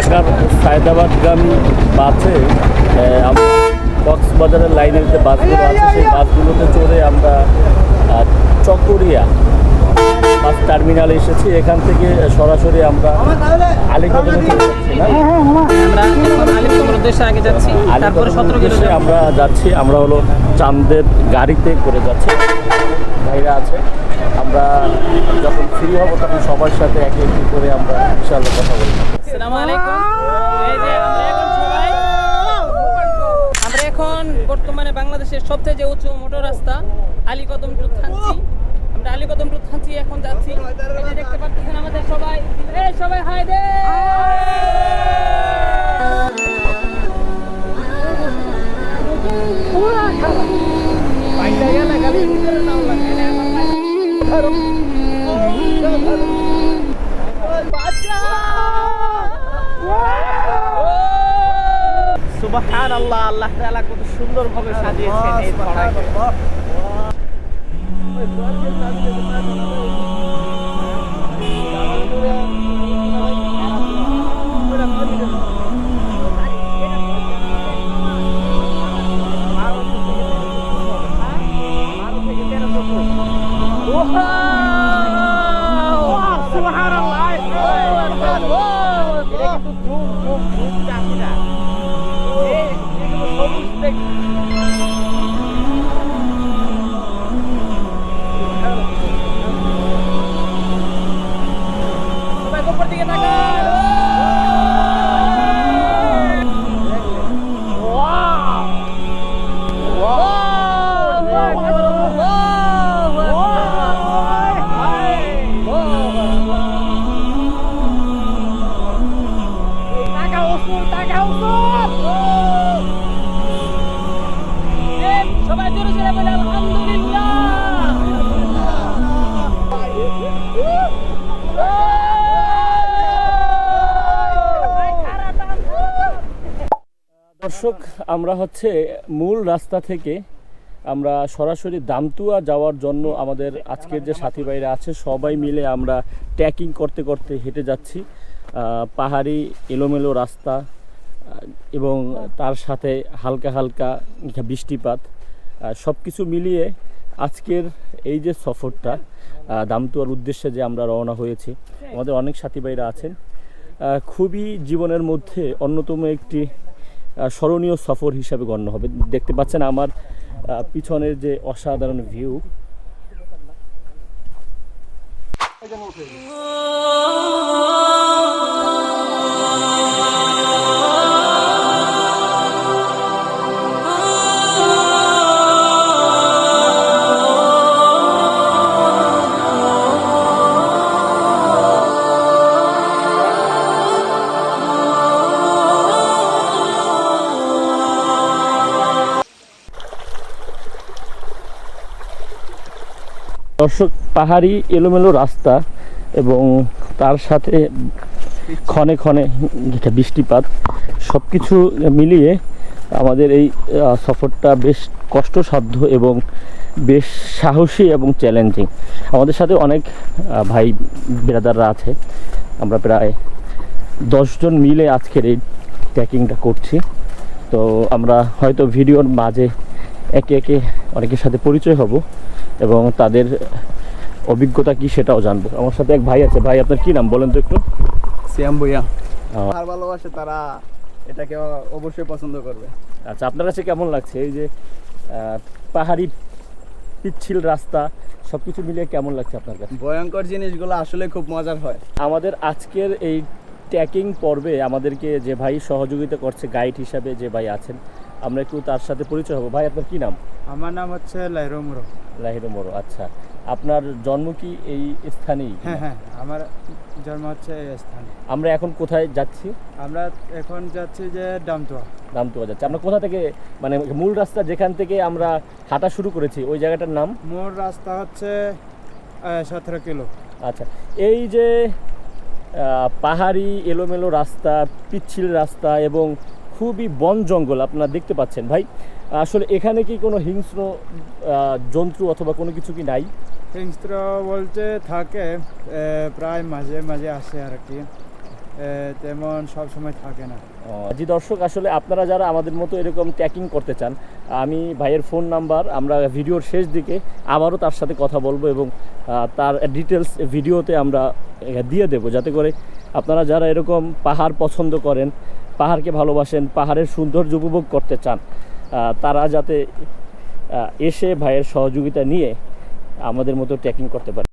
ঢাকার সায়দাবাদগামী বাসে আমরা কক্সবাজারের লাইনের যে বাসগুলো আছে সেই বাসগুলোতে চড়ে আমরা চকরিয়া বাস টার্মিনালে এসেছি। এখান থেকে সরাসরি আমরা আমরা যাচ্ছি আমরা হলো চাঁদের গাড়িতে করে যাচ্ছি। ভাইরা আছে আমরা যখন ফ্রি হব তখন সবার সাথে একে একটি করে আমরা ইনশাআল্লাহ কথা বলব। আমরা এখন বর্তমানে বাংলাদেশের সবচেয়ে যে উঁচু মোটর রাস্তা আলীকদম টু থানচি। আমরা আলীকদম টু থানচি এখন যাচ্ছি। দেখতে পাচ্ছেন আমাদের সবাই। এই সবাই, হাই দে! সুবহান আল্লাহ আল্লাহ তাআলা কত সুন্দরভাবে সাজিয়েছেন এই ছড়াকে সবাই দর্শক, আমরা হচ্ছে মূল রাস্তা থেকে আমরা সরাসরি দামতুয়া যাওয়ার জন্য আমাদের আজকের যে সাথী ভাইরা আছে, সবাই মিলে আমরা ট্রেকিং করতে করতে হেঁটে যাচ্ছি। পাহাড়ি এলোমেলো রাস্তা এবং তার সাথে হালকা হালকা বৃষ্টিপাত সব কিছু মিলিয়ে আজকের এই যে সফরটা দামতুয়ার উদ্দেশ্যে যে আমরা রওনা হয়েছি, আমাদের অনেক সাথী ভাইরা আছেন। খুবই জীবনের মধ্যে অন্যতম একটি স্মরণীয় সফর হিসাবে গণ্য হবে। দেখতে পাচ্ছেন আমার পিছনের যে অসাধারণ ভিউ দর্শক, পাহাড়ি এলোমেলো রাস্তা এবং তার সাথে ক্ষণে ক্ষণে যেটা বৃষ্টিপাত সব কিছু মিলিয়ে আমাদের এই সফরটা বেশ কষ্টসাধ্য এবং বেশ সাহসী এবং চ্যালেঞ্জিং আমাদের সাথে অনেক ভাই ব্রাদাররা আছে। আমরা প্রায় দশজন মিলে আজকের এই ট্রেকিংটা করছি। তো আমরা হয়তো ভিডিওর মাঝে একে একে অনেকের সাথে পরিচয় হব। এবং তাদের অভিজ্ঞতা কি সেটাও জানব। আমার সাথে এক ভাই আছে। ভাই আপনার কি নাম বলেন তো একটু? শ্যাম ভুইয়া। আর ভালোবাসে তারা এটাকে অবশ্যই পছন্দ করবে। আচ্ছা আপনার কাছে কেমন লাগছে? এই যে পাহাড়ি পিচ্ছিল রাস্তা সব কিছু মিলিয়ে কেমন লাগছে আপনার কাছে? ভয়ঙ্কর জিনিসগুলো আসলে খুব মজার হয়। আমাদের আজকের এই ট্রেকিং পর্বে আমাদেরকে যে ভাই সহযোগিতা করছে গাইড হিসাবে যে ভাই আছেন আমরা একটু তার সাথে পরিচয় হব। ভাই আপনার কি নাম? আমার নাম হচ্ছে লাইরোমুরো লাহিরু মোড়ো আচ্ছা। আপনার জন্ম কি এই স্থানেই? হ্যাঁ হ্যাঁ আমার জন্ম হচ্ছে এই স্থানে। আমরা এখন কোথায় যাচ্ছি? আমরা এখন যাচ্ছি যে ডামতুয়া দামতুয়া যাচ্ছে। আমরা কোথা থেকে মানে মূল রাস্তা যেখান থেকে আমরা হাঁটা শুরু করেছি ওই জায়গাটার নাম? মোর রাস্তা হচ্ছে সতেরো কিলো। আচ্ছা এই যে পাহাড়ি এলোমেলো রাস্তা পিচ্ছিল রাস্তা এবং খুবই বন জঙ্গল আপনারা দেখতে পাচ্ছেন। ভাই আসলে এখানে কি কোনো হিংস্র জন্তু অথবা কোনো কিছু কি নাই? হিংস্র বলতে থাকে প্রায় মাঝে মাঝে আসে আর কি। তেমন সব সময় থাকে না। জি দর্শক আসলে আপনারা যারা আমাদের মতো এরকম ট্যাকিং করতে চান আমি ভাইয়ের ফোন নাম্বার আমরা ভিডিওর শেষ দিকে আবারও তার সাথে কথা বলব এবং তার ডিটেলস ভিডিওতে আমরা দিয়ে দেবো। যাতে করে আপনারা যারা এরকম পাহাড় পছন্দ করেন পাহাড়কে ভালোবাসেন, পাহাড়ের সৌন্দর্য উপভোগ করতে চান তারা যাতে এসে ভাইয়ের সহযোগিতা নিয়ে আমাদের মতো ট্রেকিং করতে পারে।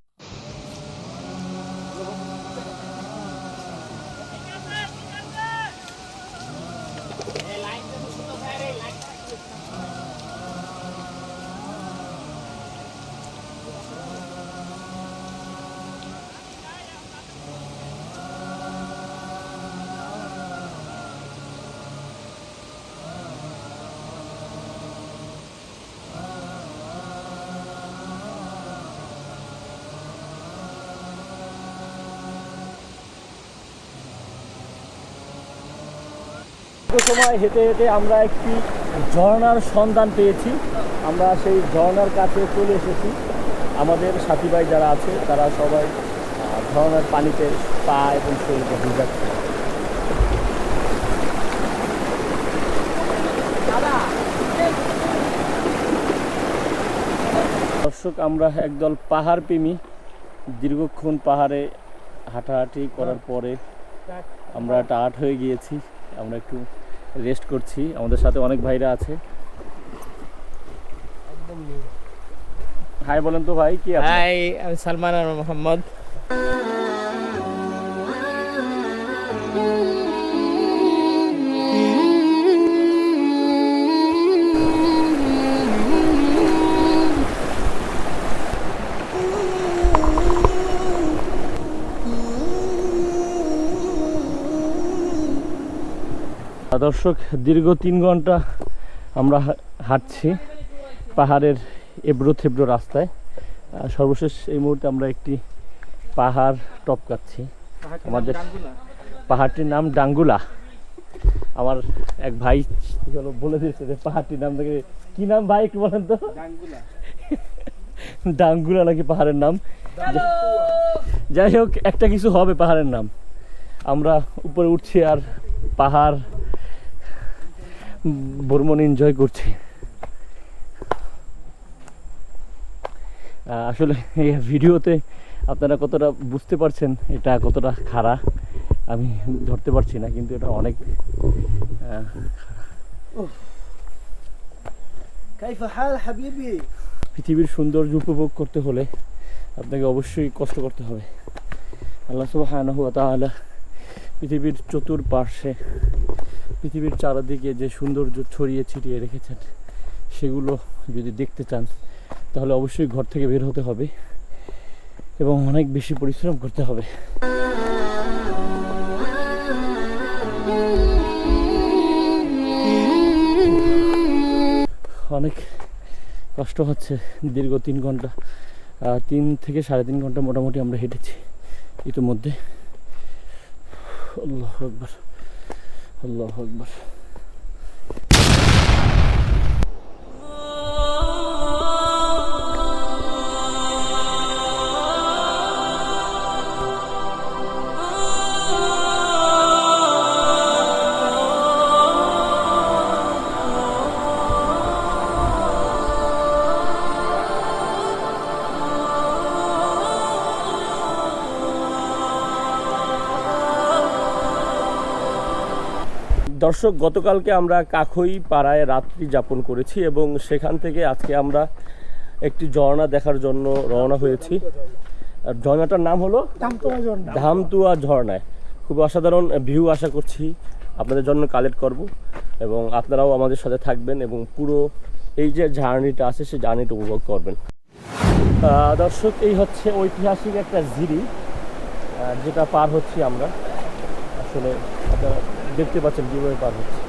সময় হেঁটে হেঁটে আমরা একটি ঝর্ণার সন্ধান পেয়েছি। আমরা সেই ঝর্ণার কাছে চলে এসেছি। আমাদের সাথী ভাই যারা আছে, তারা সবাই ঝর্ণার পানিতে পা এবং শরীরকে ভিজাচ্ছে দর্শক, আমরা একদল পাহাড় প্রেমী। দীর্ঘক্ষণ পাহাড়ে হাঁটাহাঁটি করার পরে আমরা টায়ার্ড হয়ে গিয়েছি। আমরা একটু রেস্ট করছি। আমাদের সাথে অনেক ভাইরা আছে। হাই বলেন তো ভাই কি হাই আমি সালমান আর মোহাম্মদ দর্শক দীর্ঘ তিন ঘণ্টা আমরা হাঁটছি পাহাড়ের এবড়ো থেবড়ো রাস্তায়। সর্বশেষ এই মুহূর্তে আমরা একটি পাহাড় টপকাচ্ছি আমাদের পাহাড়টির নাম ডাঙ্গুলা। আমার এক ভাই হলো বলে দিয়েছে যে পাহাড়টির নাম থেকে কি নাম ভাই একটু বলেন তো? ডাঙ্গুলা। নাকি পাহাড়ের নাম? যাই হোক একটা কিছু হবে পাহাড়ের নাম। আমরা উপরে উঠছি আর পাহাড় ভ্রমণ এনজয় করছি। আসলে এই ভিডিওতে আপনারা কতটা বুঝতে পারছেন এটা কতটা খারা আমি ধরতে পারছি না কিন্তু এটা অনেক পৃথিবীর সৌন্দর্য উপভোগ করতে হলে আপনাকে অবশ্যই কষ্ট করতে হবে। আল্লাহ সুবাহ পৃথিবীর চতুর্পার্শ্বে পৃথিবীর চারিদিকে যে সৌন্দর্য ছড়িয়ে ছিটিয়ে রেখেছেন, সেগুলো যদি দেখতে চান, তাহলে অবশ্যই ঘর থেকে বের হতে হবে এবং অনেক বেশি পরিশ্রম করতে হবে। অনেক কষ্ট হচ্ছে দীর্ঘ তিন ঘণ্টা তিন থেকে সাড়ে তিন ঘণ্টা মোটামুটি আমরা হেঁটেছি। ইতিমধ্যে। আল্লাহ আকবর। আল্লাহ আকবর দর্শক গতকালকে আমরা কাখই পাড়ায় রাত্রি যাপন করেছি এবং সেখান থেকে আজকে আমরা একটি ঝর্ণা দেখার জন্য রওনা হয়েছি। আর ঝর্ণাটার নাম হলো? ধামতুয়া ঝর্ণায়। খুব অসাধারণ ভিউ আশা করছি আপনাদের জন্য কালেক্ট করব এবং আপনারাও আমাদের সাথে থাকবেন এবং পুরো এই যে জার্নিটা আছে সেই জার্নিটা উপভোগ করবেন। দর্শক এই হচ্ছে ঐতিহাসিক একটা জিরি যেটা পার হচ্ছি আমরা। আসলে আপনারা দেখতে পাচ্ছেন কীভাবে পার হচ্ছে।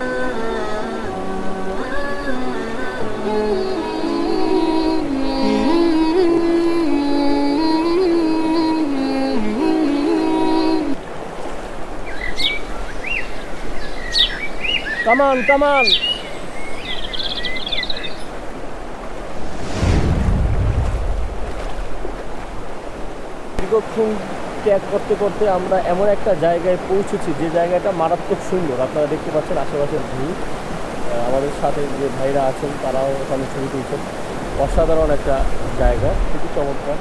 কামান কামান দীর্ঘক্ষণ ট্যাগ করতে করতে আমরা এমন একটা জায়গায় পৌঁছেছি যে জায়গাটা মারাত্মক সুন্দর। আপনারা দেখতে পাচ্ছেন আশেপাশের ভিউ। আমাদের সাথে যে ভাইরা আছেন, তারাও ওখানে ছবি তুলছেন। অসাধারণ একটা জায়গা। খুবই চমৎকার।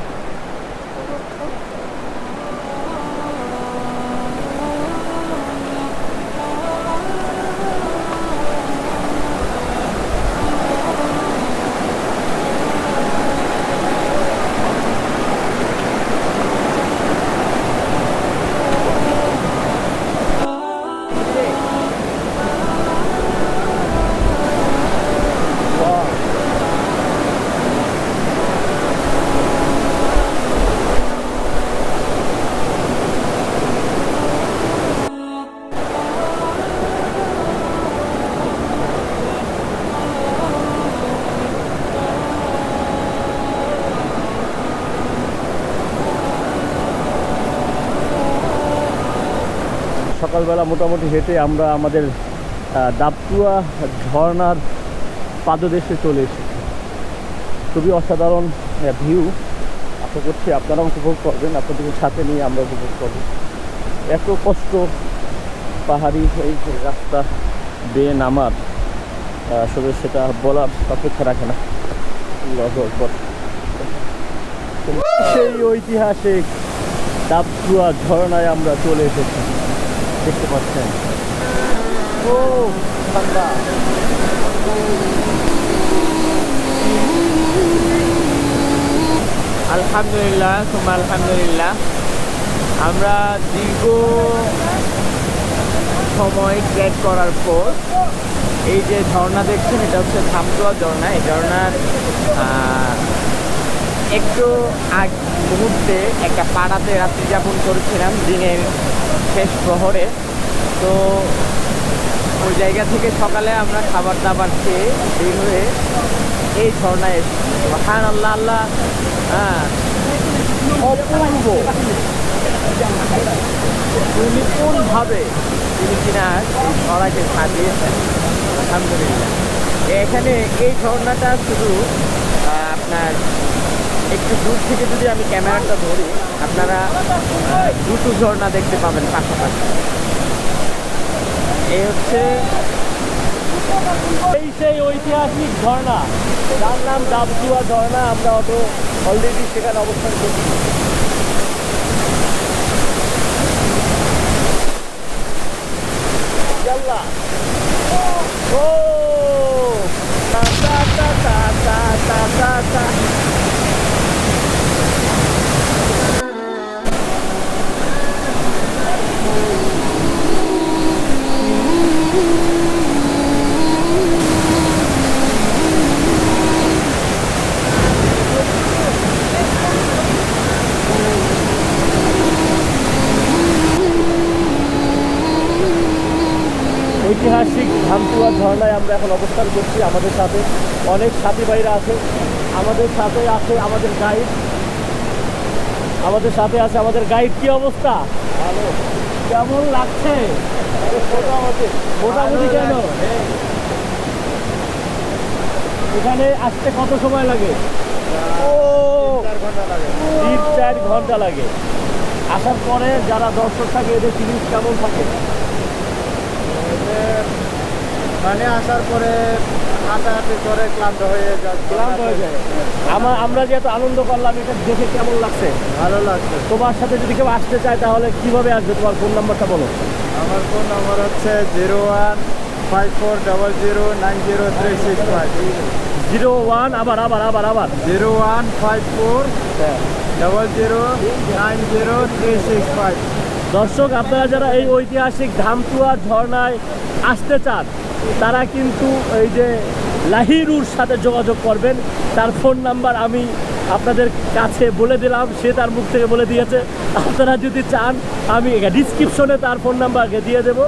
সকালবেলা মোটামুটি হেঁটে আমরা আমাদের আহ, দাবতুয়া ঝর্ণার পাদদেশে চলে এসেছি। খুবই অসাধারণ ভিউ আশা করছি আপনারাও উপভোগ করবেন আপনাদেরকে সাথে নিয়ে আমরা উপভোগ করব। এত কষ্ট পাহাড়ি এই রাস্তা বেয়ে নামার আসলে সেটা বলার অপেক্ষা রাখে না। সেই ঐতিহাসিক ডাবতুয়া ঝর্ণায় আমরা চলে এসেছি। দেখতে পাচ্ছেন। ও ঠান্ডা আলহামদুলিল্লাহ তোমার আলহামদুলিল্লাহ। আমরা দীর্ঘ সময় ট্রেক করার পর এই যে ঝর্ণা দেখছেন, এটা হচ্ছে থামতোয়া ঝর্ণা। এই ঝর্ণার একটু আগ মুহূর্তে একটা পাড়াতে রাত্রি যাপন করেছিলাম, দিনের শেষ প্রহরে। তো ওই জায়গা থেকে সকালে আমরা খাবার দাবার খেয়ে বের হয়ে এই ঝর্ণায় হান আল্লাহ আল্লাহ। হ্যাঁ। নিপুণভাবে তিনি কিনা এই ঝর্ণাকে সাজিয়েছেন, আলহামদুলিল্লাহ। এখানে এই ঝর্ণাটা শুধু আপনার একটু দূর থেকে যদি আমি ক্যামেরাটা ধরি, আপনারা দুটো ঝর্ণা দেখতে পাবেন পাশাপাশি। এই হচ্ছে এই সেই ঐতিহাসিক ঝর্ণা। যার নাম ডাবজুয়া ঝর্ণা, আমরা অত অলরেডি সেখানে অবস্থান করছি। ও তা তা। ঐতিহাসিক ধামতুয়া ঝর্ণায় আমরা এখন অবস্থান করছি আমাদের সাথে। অনেক সাথী ভাইরা আছে। আমাদের সাথে আছে আমাদের গাইড আমাদের সাথে আছে আমাদের গাইড কি অবস্থা? ভালো। কেমন লাগছে? মোটামুটি। কেন? এখানে আসতে কত সময় লাগে? ও! তিন চার ঘণ্টা লাগে। আসার পরে যারা দর্শক থাকে এদের জিনিস কেমন থাকে? মানে আসার পরে হাঁটাহাঁটি করে ক্লান্ত হয়ে যায় ক্লান্ত হয়ে যায়। আমার আমরা যে এত আনন্দ করলাম এটা দেখে কেমন লাগছে? ভালো লাগছে। তোমার সাথে যদি কেউ আসতে চায় তাহলে কীভাবে আসবে? তোমার ফোন নাম্বারটা বলো। আমার ফোন নম্বর হচ্ছে zero one five four double zero nine zero three six five. Zero one আবার আবার আবার আবার। Zero one five four double zero nine zero three six five. দর্শক আপনারা যারা এই ঐতিহাসিক ধামতুয়া ঝর্ণায় আসতে চান তারা কিন্তু এই যে লাহিরুর সাথে যোগাযোগ করবেন, তার ফোন নাম্বার আমি আপনাদের কাছে বলে দিলাম, সে তার মুখ থেকে বলে দিয়েছে। আপনারা যদি চান, আমি ডিসক্রিপশনে তার ফোন নাম্বারকে দিয়ে দেব।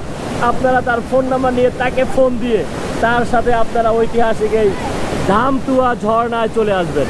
আপনারা তার ফোন নাম্বার নিয়ে তাকে ফোন দিয়ে তার সাথে আপনারা ঐতিহাসিক এই ধামতুয়া ঝর্ণায় চলে আসবেন।